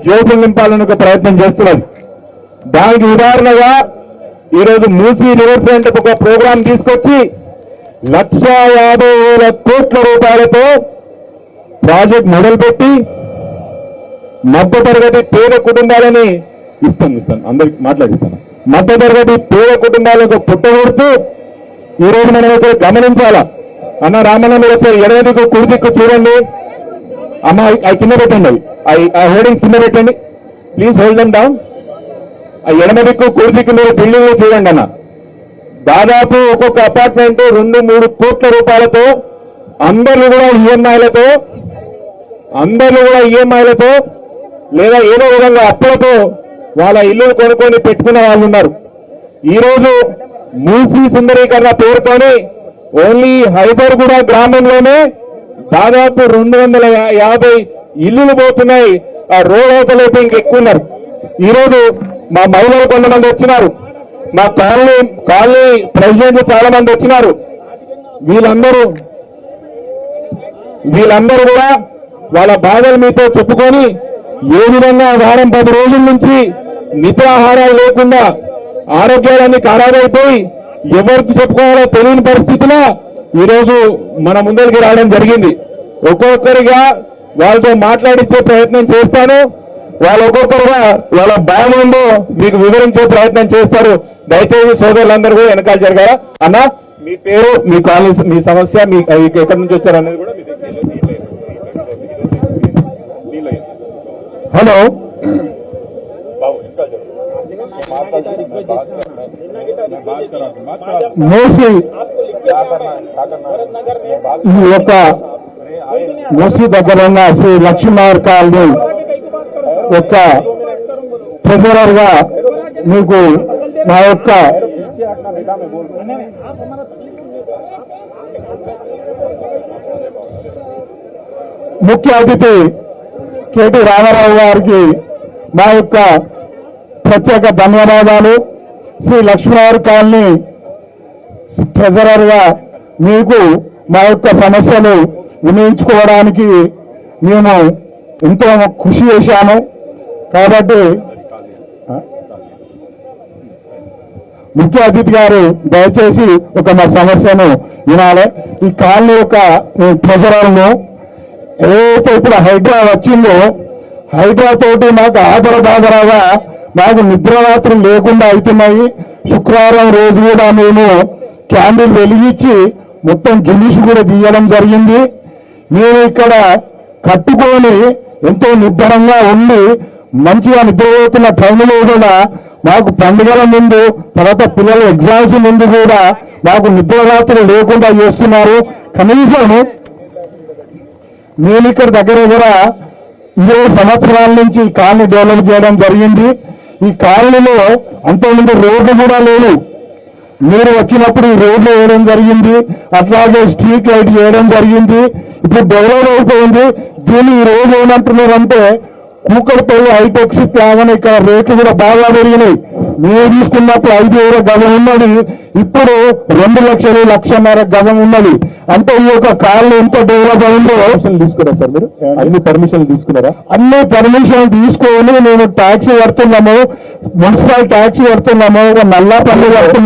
జ్యోతులు నింపాలని ఒక ప్రయత్నం చేస్తున్నది దానికి ఉదాహరణగా ఈరోజు మూసీ రివర్ ఫ్రంట్ ఒక ప్రోగ్రాం తీసుకొచ్చి లక్ష యాభై వేల కోట్ల రూపాయలతో ప్రాజెక్ట్ మొదలుపెట్టి మధ్య తరగతి పేద కుటుంబాలని ఇస్తాను ఇస్తాను అందరికి మాట్లాడిస్తాను మధ్య తరగతి పేద కుటుంబాలకు పుట్టగొడుతూ ఈ రోజు మనం ఇక్కడ గమనించాలా? అన్న రామన్న మీరు వచ్చారు ఎడవదికు కుడిదిక్కు చూడండి. అమ్మ అవి- కింద పెట్టండి. అవి ఆ హోర్డింగ్స్ కింద పెట్టండి. ప్లీజ్ హోల్డ్ దమ్ డౌన్ ఆ ఎడమ దిక్కు కుడి దిక్కు మీరు బిల్డింగ్లు చూడండి అన్న. దాదాపు ఒక్కొక్క అపార్ట్మెంట్ రెండు మూడు కోట్ల రూపాయలతో అందరూ కూడా ఈఎంఐలతో అందరూ కూడా ఈఎంఐలతో లేదా ఏదో విధంగా అప్పులతో వాళ్ళ ఇల్లు కొనుక్కొని పెట్టుకున్న వాళ్ళు ఉన్నారు. ఈరోజు మూసీ సుందరీకరణ పేరుతోని ఓన్లీ హైదర్గూడ గ్రామంలోనే దాదాపు రెండు వందల యాభై ఇల్లులు పోతున్నాయి. ఆ రోడ్ అవతలైతే ఇంకెక్కువ ఉన్నారు. ఈ రోజు మా మహిళలు కొంతమంది వచ్చినారు. మా కాలనీ కాలనీ ప్రెసిడెంట్ చాలా మంది వచ్చినారు. వీళ్ళందరూ వీళ్ళందరూ కూడా వాళ్ళ బాధలు మీతో చెప్పుకొని ఏ విధంగా వారం పది రోజుల నుంచి నిద్రాహారాలు లేకుండా ఆరోగ్యాలన్నీ ఖరాబైపోయి ఎవరికి చెప్పుకోవాలో తెలియని పరిస్థితిలో ఈరోజు మన ముందరికి రావడం జరిగింది. ఒక్కొక్కరిగా వాళ్ళతో మాట్లాడించే ప్రయత్నం చేస్తాను. వాళ్ళు ఒక్కొక్కరుగా వాళ్ళ బాధ ఏందో మీకు వివరించే ప్రయత్నం చేస్తారు. దయచేసి సోదరులందరూ కూడా వెనకాల జరగాల? అన్న మీ పేరు మీ కాలనీ మీ సమస్య మీ ఎక్కడి నుంచి వచ్చారు అనేది కూడా హలో. మూసి ఈ యొక్క మూసి దగ్గర ఉన్న శ్రీ లక్ష్మీనారాయణ కాలనీ యొక్క ట్రెజరర్గా మీకు మా యొక్క ముఖ్య అతిథి కేటీ రామారావు గారికి మా యొక్క ప్రత్యేక ధన్యవాదాలు. శ్రీ లక్ష్మీనారాయణ కాలనీ ట్రెజరర్గా మీకు మా యొక్క సమస్యలు వినియోగించుకోవడానికి మేము ఎంతో కృషి చేశాము. కాబట్టి ముఖ్య అతిథి గారు దయచేసి ఒక మా సమస్యను వినాలి. ఈ కాలనీ యొక్క ట్రెజరర్ను ఏదైతే ఇప్పుడు హైడ్రా వచ్చిందో హైడ్రా తోటి మాకు ఆదరబాదరాగా మాకు నిద్రరాత్రులు లేకుండా అవుతున్నాయి. శుక్రవారం రోజు కూడా మేము క్యాండిల్ వెలిగించి మొత్తం జులుసు కూడా తీయడం జరిగింది. మేము ఇక్కడ కట్టుకొని ఎంతో నిబ్బరంగా ఉండి మంచిగా నిద్రపోతున్న టైంలో కూడా మాకు పండుగల ముందు తర్వాత పిల్లల ఎగ్జామ్స్ ముందు కూడా మాకు నిద్రరాత్రులు లేకుండా చేస్తున్నారు. కనీసం నేను ఇక్కడ దగ్గర దగ్గర ఇరవై సంవత్సరాల నుంచి ఈ కాలనీ డెవలప్ చేయడం జరిగింది. ఈ కాలనీలో అంతకుముందు రోడ్డు కూడా లేవు. మీరు వచ్చినప్పుడు ఈ రోడ్లు వేయడం జరిగింది అట్లాగే స్ట్రీట్ లైట్ చేయడం జరిగింది. ఇప్పుడు డెవలప్ అయిపోయింది. దీన్ని ఈ రోజు ఏమంటున్నారంటే కూకడపల్లి హైటెక్స్ ప్లాన్ ఇక్కడ రేట్లు కూడా బాగా పెరిగినాయి. మేము తీసుకున్నప్పుడు ఐదు వేల గజం ఉన్నది. ఇప్పుడు రెండు లక్షలు లక్షన్నర గజం ఉన్నది. అంటే ఈ యొక్క కాళ్ళు ఎంత డెవలప్ అయిందో తీసుకున్నారా సార్ మీరు? అన్ని పర్మిషన్ తీసుకున్నారా? అన్ని పర్మిషన్ తీసుకొని మేము ట్యాక్సీ కడుతున్నాము. మున్సిపల్ ట్యాక్సీ కడుతున్నాము. నల్లా పన్ను కడుతున్నాము.